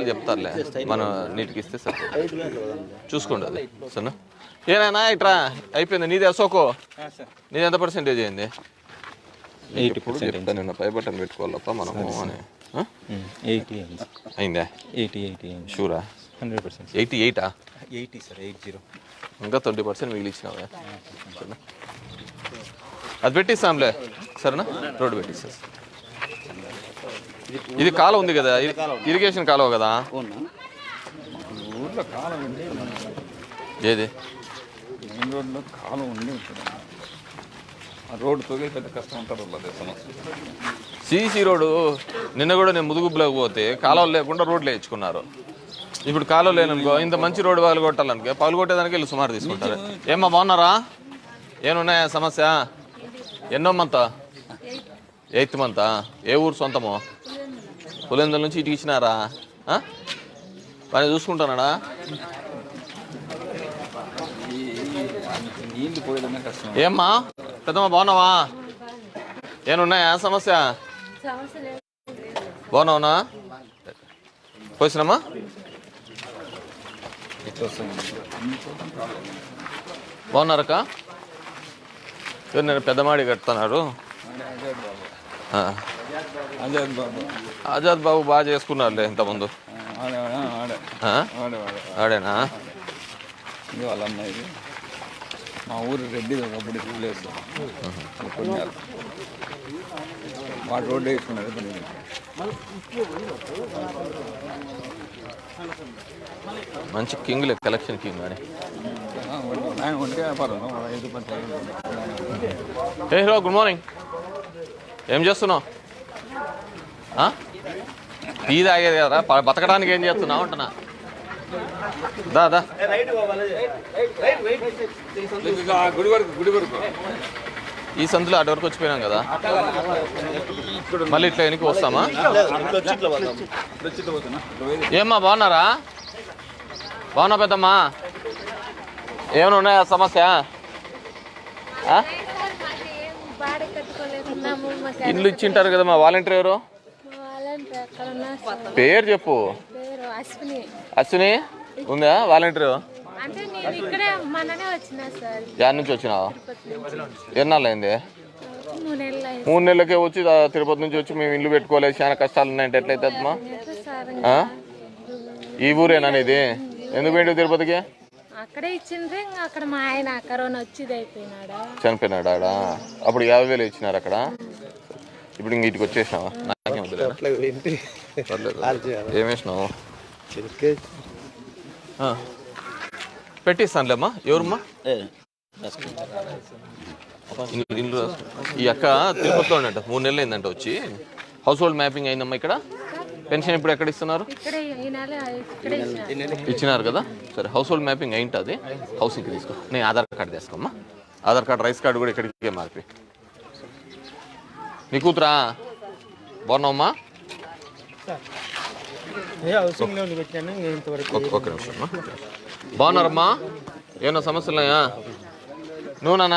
లోపల చెప్తారులే. మన నీటికి ఇస్తే సరే చూసుకోండి అది సరేనా? ఏనాయనా ఇట్రా అయిపోయింది. నీది అశోకో. నీది ఎంత పర్సెంటేజ్ అయింది? ఎయిటీ చెప్తాను నిన్న పై బటన్ పెట్టుకోవాలప్ప మనము అని? ఎయిటీ అయిందా. ఎయిటీ ఎయిటీ షూరా హండ్రెడ్ పర్సెంట్ ఎయిటీ ఎయిటా ఎయిటీ సార్ ఎయిట్ జీరో ఇంకా ట్వంటీ పర్సెంట్ మిగిలిచ్చినావా. సరేనా? అది పెట్టిస్తాంలే. సరేనా? రోడ్డు పెట్టిస్తాం ఇది కాలువ ఉంది కదా. ఇరిగేషన్ కాలువ కదా? ఊర్లో కాలం ఏది? మెయిన్ రోడ్లో కాలం ఉండి ఉంటుంది ఆ రోడ్డు తొగే పెద్ద కష్టం సమస్య సిసి రోడ్డు నిన్న కూడా నేను ముదుగుబ్బులోకి పోతే కాలువలు లేకుండా రోడ్లు వేయించుకున్నారు. ఇప్పుడు కాలువ లేననుకో ఇంత మంచి రోడ్డు పగలు కొట్టాలనుకో పగలు కొట్టేదానికి వీళ్ళు సుమారు తీసుకుంటారు. ఏమ్మా బాగున్నారా? ఏమున్నాయా సమస్య? ఎన్నో మంత? ఎయిత్ మంతా? ఏ ఊరు సొంతమో? పులిందల నుంచి ఇటు ఇచ్చినారా? పని చూసుకుంటానాడా? ఏమ్మా? పెద్దమ్మ బాగున్నావా? ఏనున్నాయా? సమస్య? బాగున్నావునా? పోసినమ్మా. బాగున్నారక్క? నేను పెద్దమాడి కడుతున్నారు ఆ. అజాద్ బాబు. ఆజాద్ బాబు బాగా చేసుకున్నారులే ఇంతకుముందు. ఆడేనా? వాళ్ళ అన్నయ్యది మా ఊరు రెడ్డి ఒకప్పుడు ప్లేస్ కొన్నారు వాడు రోడ్డు వేసుకున్నారు మంచి కింగ్లే కలెక్షన్ కింగ్ అని ఏ హీరో గుడ్ మార్నింగ్. ఏం చేస్తున్నావు? టీ తాగేది కదా బతకడానికి ఏం చేస్తున్నావు? అంటున్నా. దాదా గుడి వరకు గుడి వరకు ఈ సందులో అటు వరకు వచ్చిపోయినాం కదా. మళ్ళీ ఇట్లా వెనక్కి వస్తామా? ఏమ్మా బాగున్నారా? బాగున్నా పెద్దమ్మా. ఏమైనా ఉన్నాయా సమస్య ఆ? బాడీ కట్టుకోలేకున్నాము మాకు ఇల్లు ఇచ్చింటారు కదా మా వాలంటీర్ ఎవరు. పేరు చెప్పు. అశ్విని. ఉందా వాలంటీర్? యాడ్ నుంచి వచ్చినావా తిరుపతి నుంచి ఎన్నాళ్ళు అయింది మూడు నెలలకే వచ్చి తిరుపతి నుంచి వచ్చి మేము ఇల్లు పెట్టుకోలేదు చాలా కష్టాలు ఉన్నాయంటే ఎట్లయితే అమ్మా? ఈ ఊరేనా ఇది ఎందుకు పోయిండు తిరుపతికి? అక్కడే ఇచ్చిండ్రు ఇంకా అక్కడ మా ఆయన కరోనా వచ్చిది అయిపోయినాడు? చనిపోయినాడు ఆడ అప్పుడు యాభై వేలు ఇచ్చినారు అక్కడ. ఇప్పుడు ఇంక ఇటుకి వచ్చేసినావా? నాకేం వద్దులేరా? పర్లేదు. ఏం వేసినావు? ఆ. పెట్టిస్తానులేమ్మా. ఎవరమ్మా. ఈ అక్క తిరుపతిలో ఉన్నట్టు మూడు నెలలు అయిందంట వచ్చి. హౌస్ హోల్డ్ మ్యాపింగ్ అయిందమ్మా ఇక్కడ. పెన్షన్ ఇప్పుడు ఎక్కడ ఇస్తున్నారు? ఇక్కడే ఈ నెల ఇక్కడే ఇచ్చినారు. ఇచ్చినారు కదా? సరే హౌస్ హోల్డ్ మ్యాపింగ్ అయింటుంది హౌసింగ్కి తీసుకో. నేను ఆధార్ కార్డు తీసుకోమ్మా ఆధార్ కార్డు రైస్ కార్డు కూడా ఇక్కడికే మార్పి. నీ కూతురా? బాగున్నావమ్మా? నిమిషం అమ్మా. బాగున్నారమ్మా? ఏమన్నా సమస్యలు ఉన్నాయా? నువ్వు నాన్న?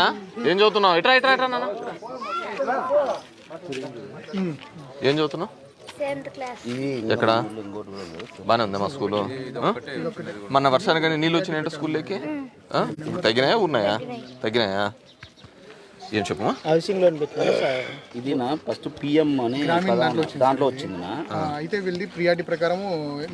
ఏం చదువుతున్నావు? ఇట్రా ఇట్రా ఇట్రా నాన్న. ఏం చదువుతున్నావు? ఎక్కడ? బాగానే ఉందా. మా స్కూలు. ఆ? మొన్న వర్షానికి నీళ్ళు వచ్చినాయంటే స్కూల్లోకి? ఆ? ఇప్పుడు తగ్గినాయా. ఉన్నాయా తగ్గినాయా? ఏం హౌసింగ్ లోన్ ఇది నా ఫస్ట్ పిఎం అని పదాన- దాంట్లో వచ్చింది. నా ఆ, అయితే వీళ్ళది ప్రియారిటీ ప్రకారం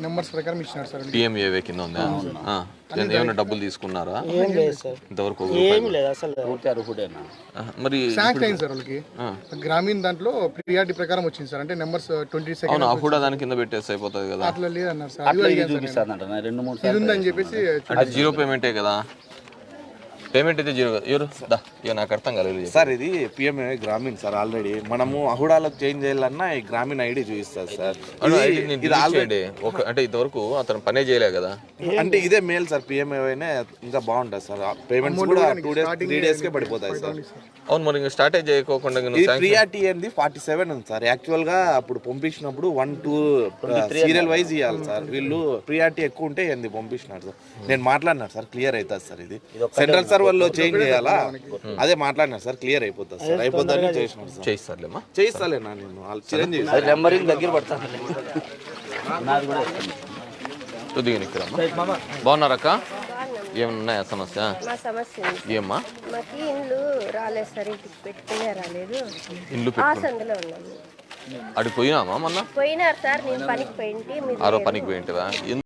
నెంబర్స్ ప్రకారం ఇచ్చినారు సార్ పిఎంఏవే కింద ఉందా? ఆ. ఏ- ఏమైనా డబ్బులు తీసుకున్నారా? ఏం లేదు సార్. ఇంతవరకు ఒక ఏం లేదు అసలు. పూర్తి అర్హుడేనా ఆ, మరి శాంక్షన్ అయింది సార్ వాళ్ళకి. ఆ. గ్రామీణ దాంట్లో ప్రియారిటీ ప్రకారం వచ్చింది సార్. అంటే నెంబర్స్ ట్వంటీ సెకండ్ అవును అప్పుడు దాని కింద పెట్టేసి అయిపోతుంది కదా. అట్లా లేదన్నారు సార్. అట్లా ఇది చూపిస్తానంట నా రెండు మూడు సార్లు ఉందని చెప్పేసి అంటే జీరో పేమెంటే కదా? పేమెంట్ అయితే జీరో ఎవరు దా ఇక నాకు అర్థం కాలేదు సార్ ఇది పిఎంఏ గ్రామీణ్ సార్ ఆల్రెడీ మనము అహుడాలకు చేంజ్ చేయాలన్నా ఈ గ్రామీణ ఐడి చూపిస్తారు సార్. ఇది- ఆల్రెడీ ఒక అంటే ఇంతవరకు అతను పనే చేయలే కదా. అంటే ఇదే మేల్ సార్ పిఎంఏనే ఇంకా బాగుంటుంది సార్. పేమెంట్స్ కూడా టూ డేస్ త్రీ డేస్ కే పడిపోతాయి సార్. అవును మరి ఇంకా స్టార్ట్ చేయకోకుండా ప్రియారిటీ ఏంది ఫార్టీ సెవెన్ ఉంది సార్. యాక్చువల్గా అప్పుడు పంపించినప్పుడు వన్ టూ సీరియల్ వైజ్ ఇవ్వాలి సార్. వీళ్ళు ప్రియారిటీ ఎక్కువ ఉంటే ఏంది పంపించినారు సార్. నేను మాట్లాడినాను సార్. క్లియర్ అవుతుంది సార్ ఇది. సెంట్రల్ సర్వర్ లో చేంజ్ చేయాలా? అదే మాట్లాడినారు సార్ క్లియర్ అయిపోతుంది సార్. అయిపోతుందని చేసినారు సార్. చేయిస్తారులేమ్మా? చేయిస్తాలేనా నేను? వాళ్ళ చిరంజీవి అది నెంబరింగ్ దగ్గర బాగున్నారక్క ఏమన్నాయా సమస్య? మా సమస్య. ఏమ్మా? మాకు ఇండ్లు రాలేదు సార్ ఇంటికి పెట్టుకునే రాలేదు. ఇల్లు ఉన్నాము. అడిగి పోయినామా మొన్న? పోయినారు సార్ నేను పనికి పోయింటి మీరు ఆరో పనికి పోయింటివా?